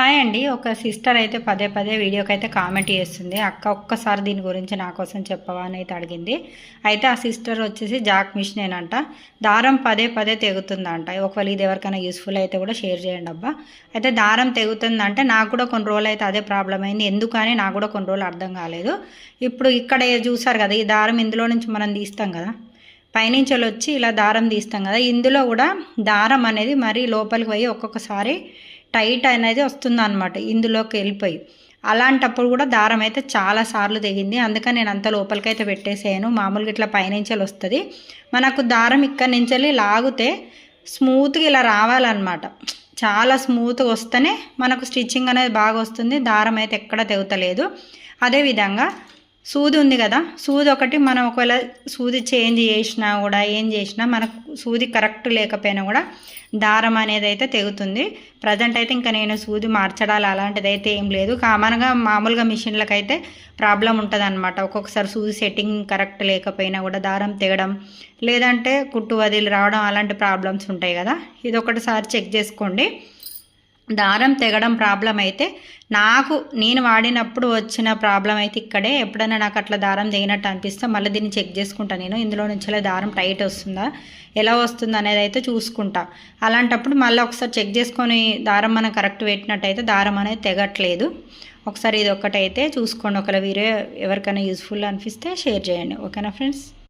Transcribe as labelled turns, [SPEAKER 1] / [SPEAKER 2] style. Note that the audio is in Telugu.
[SPEAKER 1] హాయ్ అండి. ఒక సిస్టర్ అయితే పదే పదే వీడియోకి అయితే కామెంట్ చేస్తుంది. అక్క ఒక్కసారి దీని గురించి నా కోసం చెప్పవా అని అయితే అడిగింది. అయితే ఆ సిస్టర్ వచ్చేసి జాక్ మిషన్ అంట దారం పదే పదే తెగుతుందంట. ఒకవేళ ఇది ఎవరికైనా యూస్ఫుల్ అయితే కూడా షేర్ చేయండి అబ్బా. అయితే దారం తెగుతుందంటే నాకు కూడా కొన్ని రోజులు అయితే అదే ప్రాబ్లం అయింది. ఎందుకని నాకు కూడా కొన్ని రోజులు అర్థం కాలేదు. ఇప్పుడు ఇక్కడ చూసారు కదా ఈ దారం ఇందులో నుంచి మనం తీస్తాం కదా. పైనుంచి వచ్చి ఇలా దారం తీస్తాం కదా. ఇందులో కూడా దారం అనేది మరీ లోపలికి పోయి ఒక్కొక్కసారి టైట్ అనేది వస్తుంది అనమాట ఇందులోకి వెళ్ళిపోయి. అలాంటప్పుడు కూడా దారం అయితే చాలా సార్లు తెగింది. అందుకని నేను అంత లోపలికైతే పెట్టేసాను మామూలుగా ఇట్లా పైనుంచి వస్తుంది. మనకు దారం ఇక్కడి నుంచి వెళ్ళి లాగితే స్మూత్గా ఇలా రావాలన్నమాట. చాలా స్మూత్గా వస్తేనే మనకు స్టిచ్చింగ్ అనేది బాగా వస్తుంది. దారం అయితే ఎక్కడ తెగుతలేదు. అదేవిధంగా సూది ఉంది కదా సూది ఒకటి మనం ఒకవేళ సూది చేంజ్ చేసినా కూడా ఏం చేసినా మనకు సూది కరెక్ట్ లేకపోయినా కూడా దారం అనేది అయితే తెగుతుంది. ప్రజెంట్ అయితే ఇంకా నేను సూది మార్చడాలి అలాంటిది అయితే ఏం లేదు. కామన్గా మామూలుగా మిషన్లకు అయితే ప్రాబ్లం ఉంటుంది అనమాట ఒక్కొక్కసారి సూది సెట్టింగ్ కరెక్ట్ లేకపోయినా కూడా దారం తెగడం లేదంటే కుట్టు వదిలి రావడం అలాంటి ప్రాబ్లమ్స్ ఉంటాయి కదా. ఇది ఒకటిసారి చెక్ చేసుకోండి. దారం తెగడం ప్రాబ్లం అయితే నాకు నేను వాడినప్పుడు వచ్చిన ప్రాబ్లం అయితే ఇక్కడే. ఎప్పుడైనా నాకు అట్లా దారం తెగినట్టు అనిపిస్తే మళ్ళీ దీన్ని చెక్ చేసుకుంటాను నేను. ఇందులో నుంచి దారం టైట్ వస్తుందా ఎలా వస్తుంది అనేది అయితే చూసుకుంటా. అలాంటప్పుడు మళ్ళీ ఒకసారి చెక్ చేసుకొని దారం మనం కరెక్ట్ పెట్టినట్టయితే దారం అనేది తెగట్లేదు. ఒకసారి ఇది ఒక్కటైతే చూసుకోండి. ఒకవేళ వీరే ఎవరికైనా యూస్ఫుల్ అనిపిస్తే షేర్ చేయండి. ఓకేనా ఫ్రెండ్స్?